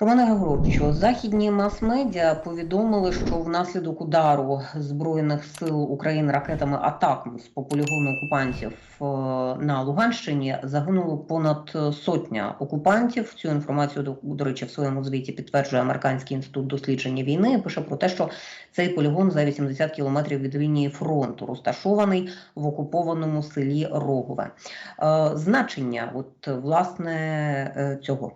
Романе Григоровичу, західні мас-медіа повідомили, що внаслідок удару збройних сил України ракетами атакам з по полігону окупантів е, на Луганщині загинуло понад сотня окупантів. Цю інформацію до, речі в своєму звіті підтверджує американський інститут дослідження війни. Пише про те, що цей полігон за 80 кілометрів від лінії фронту розташований в окупованому селі Рогове. Е, Значення, от власне е, цього.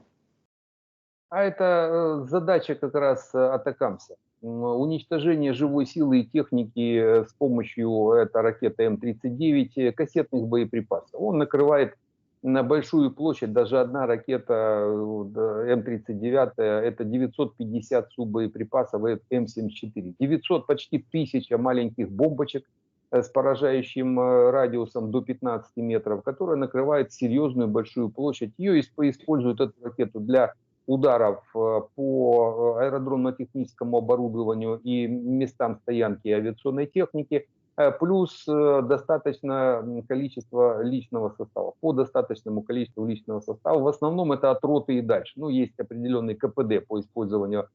А это э, задача как раз э, атакамса. Уничтожение живой силы и техники э, с помощью это ракеты М-39 э, кассетных боеприпасов. Он накрывает на большую площадь, даже одна ракета э, да, М-39, это 950 суббоеприпасов э, М-74. 900, почти тысяча маленьких бомбочек с поражающим радиусом до 15 метров, которая накрывает серьезную большую площадь. Ее исп- используют эту ракету для ударов э, по э, аэродромно-техническому оборудованию и местам стоянки авиационной техники, э, плюс достаточное м, количество личного состава. По достаточному количеству личного состава, в основном это от роты и дальше. Ну, есть определенный КПД по использованию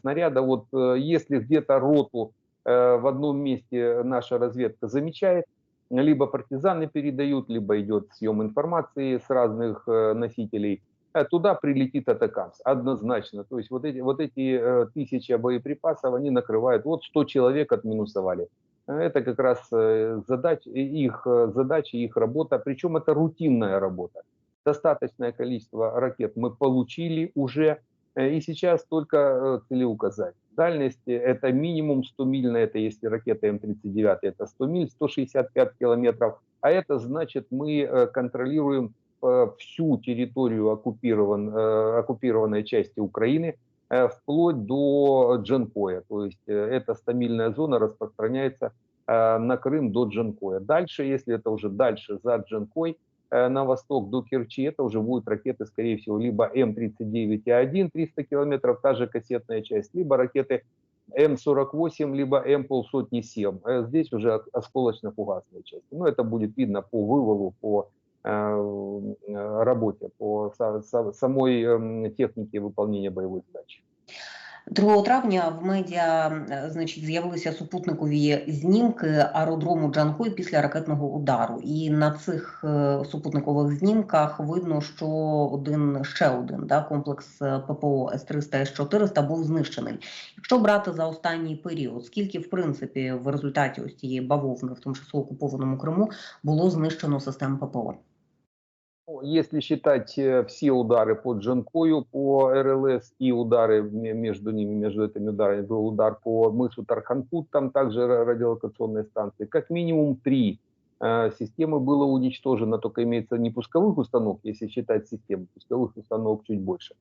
снаряда. Вот если где-то роту в одном месте наша разведка замечает, либо партизаны передают, либо идет съем информации с разных носителей, туда прилетит атакамс, однозначно. То есть вот эти, вот эти э, тысячи боеприпасов, они накрывают, вот 100 человек отминусовали. Э, Это как раз э, задач, их э, задача, их работа, причем это рутинная работа. Достаточное количество ракет мы получили уже, и сейчас только целеуказать. Дальность э, это минимум 100 миль, на это если ракета М-39, это 100 миль, 165 километров. А это значит, мы контролируем всю территорию оккупирован, э, оккупированной части Украины, э, вплоть до Джанкоя. То есть э, эта 100-мильная зона распространяется э, на Крым до Джанкоя. Дальше, если это уже дальше за Джанкой, э, на восток до Керчи, это уже будут ракеты, скорее всего, либо М-39А1, 300 километров, та же кассетная часть, либо ракеты М-48, либо М-полсотни-7. Э, Здесь уже ос- осколочно-фугасная часть. Ну, это будет видно по вывалу, по э, э, работе, по са- са- самой эм, технике выполнения боевой задачи. 2 травня в медіа значить з'явилися супутникові знімки аеродрому Джанкой після ракетного удару. І на цих е, супутникових знімках видно, що один ще один да, комплекс е, ППО С-300 С-400 був знищений. Якщо брати за останній період, скільки в принципі в результаті ось цієї бавовни в тимчасово окупованому Криму було знищено систем ППО? Если считать э, все удары по Джанкою, по РЛС и удары между ними, между этими ударами, был удар по мысу Тарханкут, там также ра- радиолокационные станции, как минимум три. Э, системы было уничтожено, только имеется не пусковых установок, если считать систему, пусковых установок чуть больше.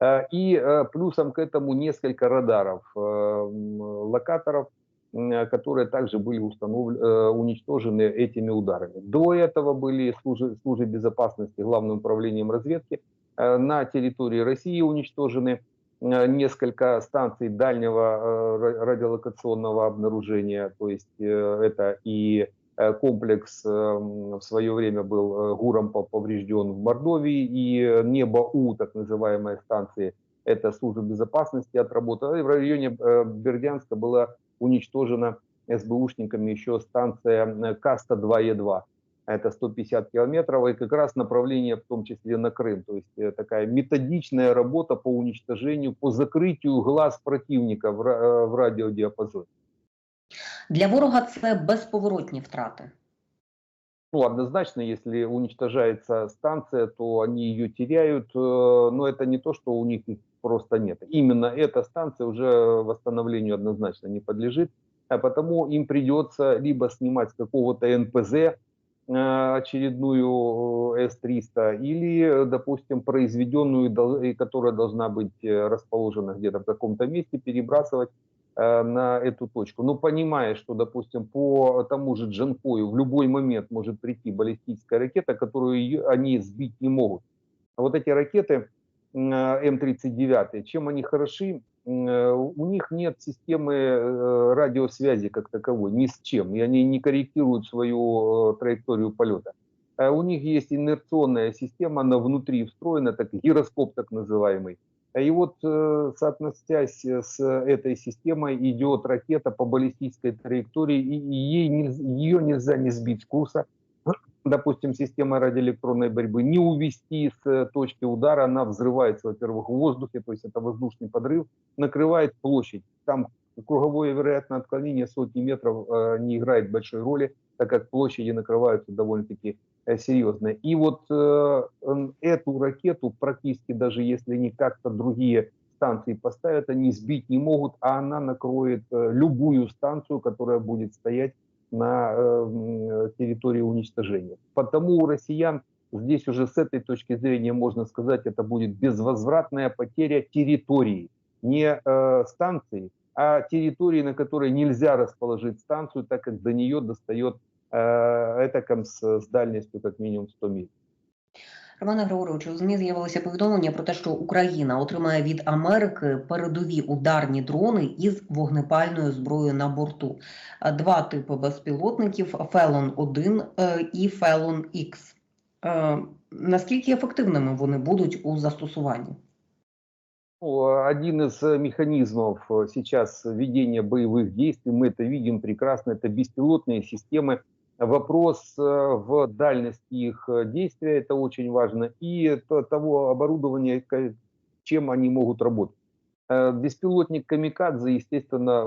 Э, И плюсом к этому несколько радаров, локаторов, которые также были установлены, уничтожены этими ударами. До этого были службы, службы безопасности Главным управлением разведки. Э, На территории России уничтожены э, несколько станций дальнего э, ра- радиолокационного обнаружения. То есть э, это и э, комплекс э, в свое время был э, ГУРом по- поврежден в Мордовии, и э, Небо-У, так называемая станции, это служба безопасности отработала. В районе э, Бердянска была уничтожена СБУшниками еще станция э, Каста-2Е2. Это 150 километров, и как раз направление в том числе на Крым. То есть э, такая методичная работа по уничтожению, по закрытию глаз противника в, э, радиодиапазоне. Для ворога це безповоротні втрати. Ну, однозначно, если уничтожается станция, то они ее теряют, но это не то, что у них их просто нет. Именно эта станция уже восстановлению однозначно не подлежит, а потому им придется либо снимать какого-то НПЗ э, очередную э, С-300, или, допустим, произведенную, которая должна быть э, расположена где-то в каком-то месте, перебрасывать на эту точку. Но понимая, что, допустим, по тому же Джанкою в любой момент может прийти баллистическая ракета, которую они сбить не могут. А вот эти ракеты М-39, чем они хороши? Э, У них нет системы э, радиосвязи как таковой, ни с чем, и они не корректируют свою э, траекторию полета. Э, У них есть инерционная система, она внутри встроена, так гироскоп так называемый, И вот, э, соотносясь с этой системой, идет ракета по баллистической траектории, и ей ее нельзя не сбить с курса. Допустим, система радиоэлектронной борьбы не увести с точки удара, она взрывается, во-первых, в воздухе, то есть это воздушный подрыв, накрывает площадь. Там круговое вероятное отклонение сотни метров э, не играет большой роли, так как площади накрываются довольно-таки э, серьезно. И вот э, эту ракету практически даже если не как-то другие станции поставят, они сбить не могут, а она накроет э, любую станцию, которая будет стоять на э, территории уничтожения. Потому у россиян здесь уже с этой точки зрения можно сказать, это будет безвозвратная потеря территории, не э, станции, а территории, на которой нельзя расположить станцию, так как до нее достает э, этаком с, с дальностью как мінімум 100 миль. Романе Григоровичу, у ЗМІ з'явилося повідомлення про те, що Україна отримає від Америки передові ударні дрони із вогнепальною зброєю на борту. Е, Два типи безпілотників Фелон 1 і Фелон X. Е, Наскільки ефективними вони будуть у застосуванні? Ну, Один из э, механизмов э, сейчас ведения боевых действий, мы это видим прекрасно, это беспилотные системы. Вопрос э, в дальности их э, действия, это очень важно, и то- того оборудования, чем они могут работать. Э, Беспилотник Камикадзе, естественно,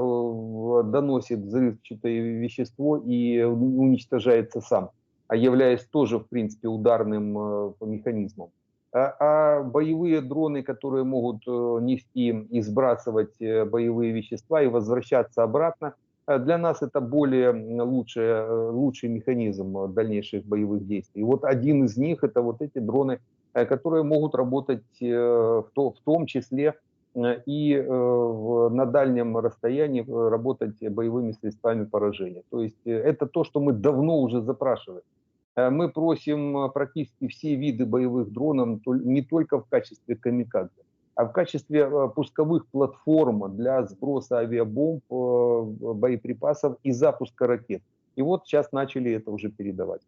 доносит взрывчатое вещество и уничтожается сам, а являясь тоже, в принципе, ударным механизмом. А, а боевые дроны, которые могут нести и сбрасывать боевые вещества и возвращаться обратно, для нас это более лучший, э, лучший механизм э, дальнейших боевых действий. И вот один из них это вот эти дроны, э, которые могут работать э, в, то- в том числе э, и э, на дальнем расстоянии э, работать боевыми средствами поражения. То есть э, это то, что мы давно уже запрашиваем. Э, Мы просим э, практически все виды боевых дронов не только в качестве камикадзе, а в качестве э, пусковых платформ для сброса авиабомб, э, боеприпасов и запуска ракет. И вот сейчас начали это уже передавать.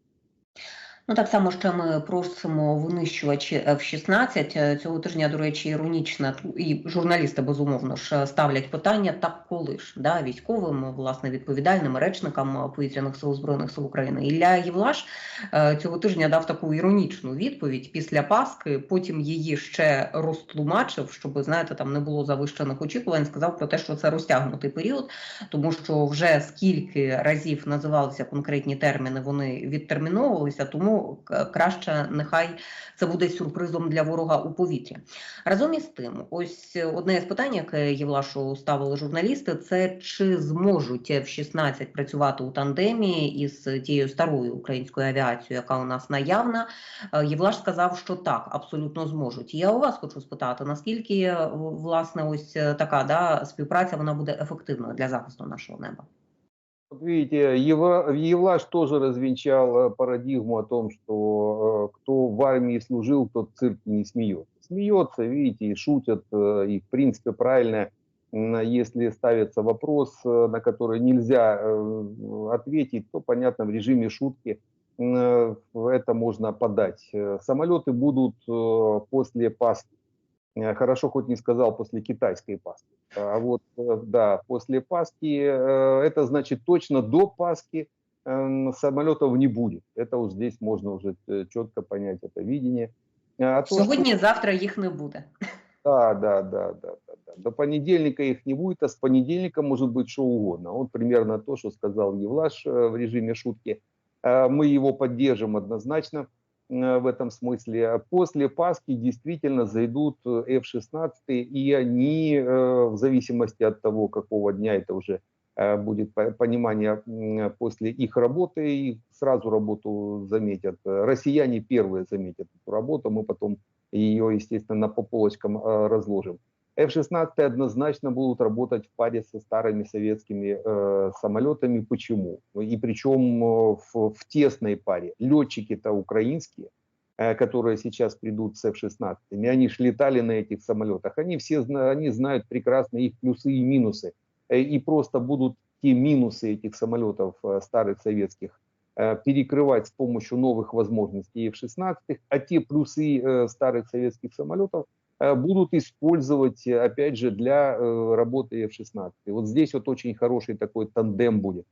Ну так само ще ми просимо винищувачі F-16. Е, Цього тижня, до речі, іронічно, і журналісти безумовно ж ставлять питання, так коли ж да, військовим, власне, відповідальним речникам повітряних сил збройних сил України. Ілля Євлаш е, цього тижня дав таку іронічну відповідь після Паски. Потім її ще розтлумачив, щоб знаєте, там не було завищених очікувань. Сказав про те, що це розтягнутий період, тому що вже скільки разів називалися конкретні терміни, вони відтерміновувалися, тому краще нехай це буде сюрпризом для ворога у повітрі. Разом із тим, ось одне з питань, яке Євлашу ставили журналісти, це чи зможуть F-16 працювати у тандемі із тією старою українською авіацією, яка у нас наявна. Е, Євлаш сказав, що так, абсолютно зможуть. Я у вас хочу спитати, наскільки власне ось е, така да, співпраця вона буде ефективною для захисту нашого неба? Вот видите, Евлаш тоже развенчал э, парадигму о том, что э, кто в армии служил, тот в цирке не смеется. Смеется, видите, и шутят, э, и в принципе правильно, если ставится вопрос, на который нельзя ответить, то, понятно, в режиме шутки это можно подать. Самолеты будут после Пасхи. Хорошо, хоть не сказал после китайской Пасхи. А вот, э, да, после Пасхи, э, это значит точно до Пасхи эм, самолетов не будет. Это вот здесь можно уже э, четко понять это видение. А то, что- Сьогодні, завтра їх не буде. да, да, да, да, да, да. До понедельника их не будет, а с понедельника может быть что угодно. Вот примерно то, что сказал Евлаш в режиме шутки. Мы его поддержим однозначно в этом смысле. После Пасхи действительно зайдут э, F-16, и они, э, в зависимости от того, какого дня это уже э, будет по- понимание после их работы, и сразу работу заметят. Э, Россияне первые заметят эту работу, мы потом ее, естественно, по полочкам э, разложим. F-16 однозначно будут работать в паре со старыми советскими э, самолетами. Почему? И причем э, в, в тесной паре. Летчики-то украинские, э, которые сейчас придут с F-16, они ж летали на этих самолетах. Они все они знают прекрасно их плюсы и минусы. Э, и просто будут те минусы этих самолетов э, старых советских э, перекрывать с помощью новых возможностей F-16, а те плюсы э, старых советских самолетов будут использовать, э, опять же, для э, работы F-16. Вот здесь вот очень хороший такой тандем будет.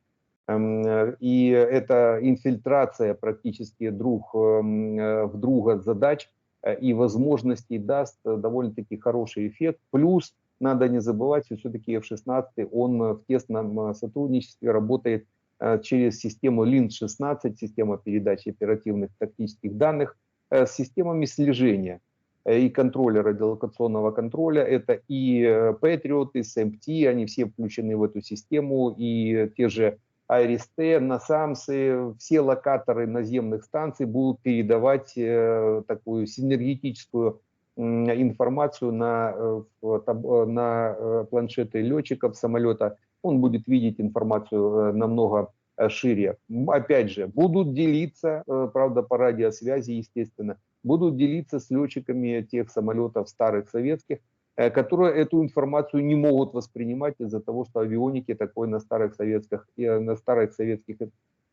Эм, э, И это инфильтрация практически друг эм, э, в друга задач э, и возможностей даст э, довольно-таки хороший эффект. Плюс надо не забывать, что все-таки F-16, он э, в тесном э, сотрудничестве работает э, через систему LINT-16, система передачи оперативных тактических данных, э, с системами слежения э, и контроля, радиолокационного контроля. Это и э, Patriot, и SMT, они все включены в эту систему, и те же АРСТ, НАСАМСы, все локаторы наземных станций будут передавать э, такую синергетическую информацию на, э, э, на э, планшеты летчиков самолета. Он будет видеть информацию э, намного э, шире. Опять же, будут делиться, э, правда, по радиосвязи, естественно, будут делиться с летчиками тех самолетов старых советских, э, которые эту информацию не могут воспринимать из-за того, что авионики такой на старых советских, э, на старых советских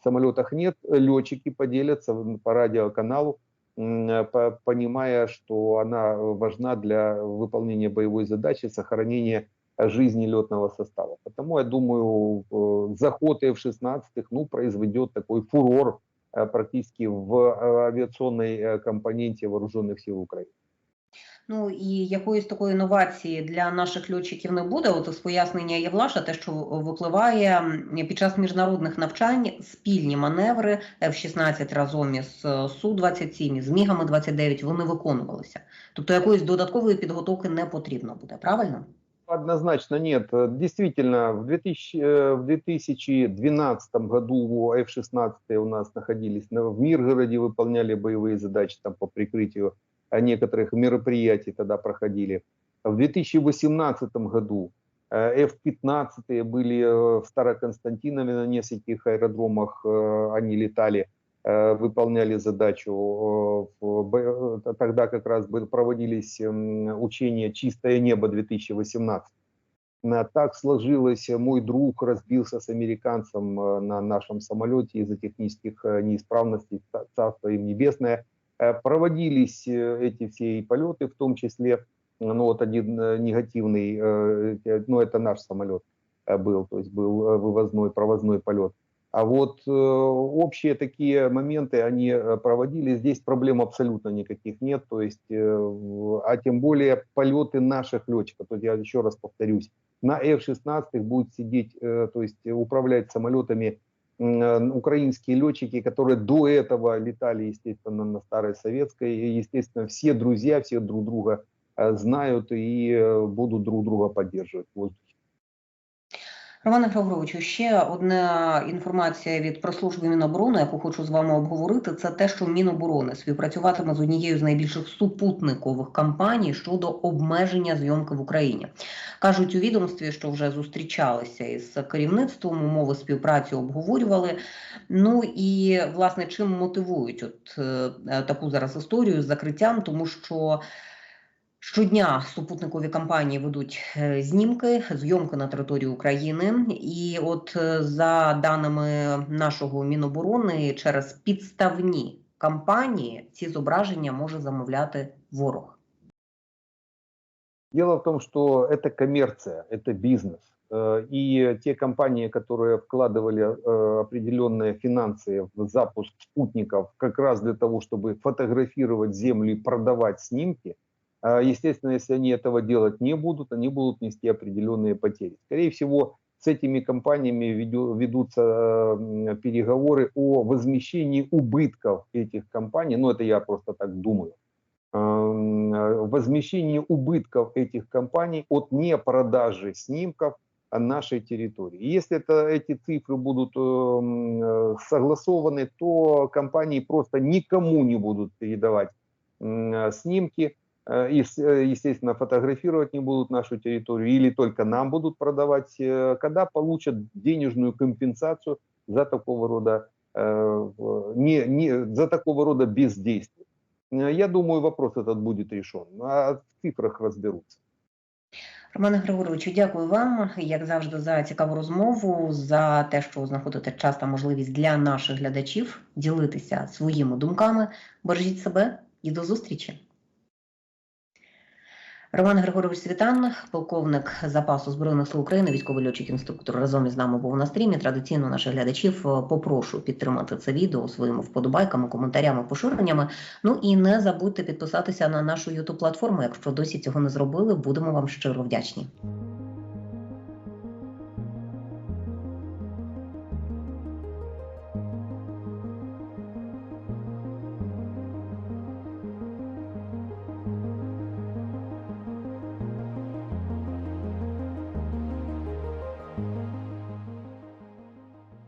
самолетах нет. Летчики поделятся по радиоканалу, э, по- понимая, что она важна для выполнения боевой задачи, сохранения жизни летного состава. Потому я думаю, заход F-16 ну, произведет такой фурор практически в э, авіаційній е, компоненті Вооружених сил України. Ну і якоїсь такої інновації для наших льотчиків не буде. От з пояснення Євлаша, те, що випливає під час міжнародних навчань спільні маневри F-16 разом із е, Су-27, із Мігами 29 вони виконувалися. Тобто якоїсь додаткової підготовки не потрібно буде, правильно? Однозначно нет. Э, Действительно, в, 2000, э, в 2012 году F-16 у нас находились на- в Миргороде, выполняли боевые задачи там по прикрытию а некоторых мероприятий тогда проходили. В 2018 году э, F-15 были э, в Староконстантинове на нескольких аэродромах, э, они летали, э, выполняли задачу. Э, э, Тогда как раз проводились м, учения «Чистое небо 2018». На- Так сложилось, э, мой друг разбился с американцем э, на нашем самолете из-за технических э, неисправностей, ца- царство им небесное. Э, Проводились э, эти все и полеты, в том числе, ну вот один э, негативный, э, э, ну это наш самолет э, был, то есть был э, вывозной, провозной полет. А вот э, общие такие моменты они э, проводили. Здесь проблем абсолютно никаких нет. То есть, э, а тем более полеты наших летчиков. То есть я еще раз повторюсь, на F-16 будут сидеть, э, то есть управлять самолетами э, украинские летчики, которые до этого летали, естественно, на старой советской. И, естественно, все друзья, все друг друга э, знают и э, будут друг друга поддерживать в. Романе Григоровичу, ще одна інформація від прес-служби Міноборони, яку хочу з вами обговорити, це те, що Міноборони співпрацюватиме з однією з найбільших супутникових кампаній щодо обмеження зйомки в Україні. Кажуть у відомстві, що вже зустрічалися із керівництвом, умови співпраці обговорювали. Ну і власне чим мотивують от е, таку зараз історію з закриттям, тому що. Щодня супутникові кампанії ведуть е, знімки, зйомки на території України. І от е, за даними нашого Міноборони, через підставні кампанії ці зображення може замовляти ворог. Дело в том, что это коммерция, это бизнес. Э, И те компании, которые вкладывали э, определенные финансы в запуск спутников как раз для того, чтобы фотографировать Землю и продавать снимки, э, естественно, если они этого делать не будут, они будут нести определенные потери. Скорее всего, с этими компаниями веду- ведутся переговоры о возмещении убытков этих компаний. Ну, это я просто так думаю э, возмещение убытков этих компаний от непродажи снимков нашей территории. Если это, эти цифры будут эм, э, согласованы, то компании просто никому не будут передавать э, снимки, и, с- э, естественно, фотографировать не будут нашу территорию, или только нам будут продавать, э, когда получат денежную компенсацию за такого рода, э, в- не, не, за такого рода бездействие. Э, Я думаю, вопрос этот будет решен. А в цифрах разберутся. Романе Григоровичу, дякую вам, як завжди, за цікаву розмову, за те, що знаходите час та можливість для наших глядачів ділитися своїми думками. Бережіть себе і до зустрічі. Роман Григорович Світан, полковник запасу збройних сил України, військовий льотчик інструктор разом із нами був на стрімі. Традиційно наших глядачів е, попрошу підтримати це відео своїми вподобайками, коментарями, поширеннями. Ну і не забудьте підписатися на нашу youtube платформу. Якщо досі цього не зробили, будемо вам щиро вдячні.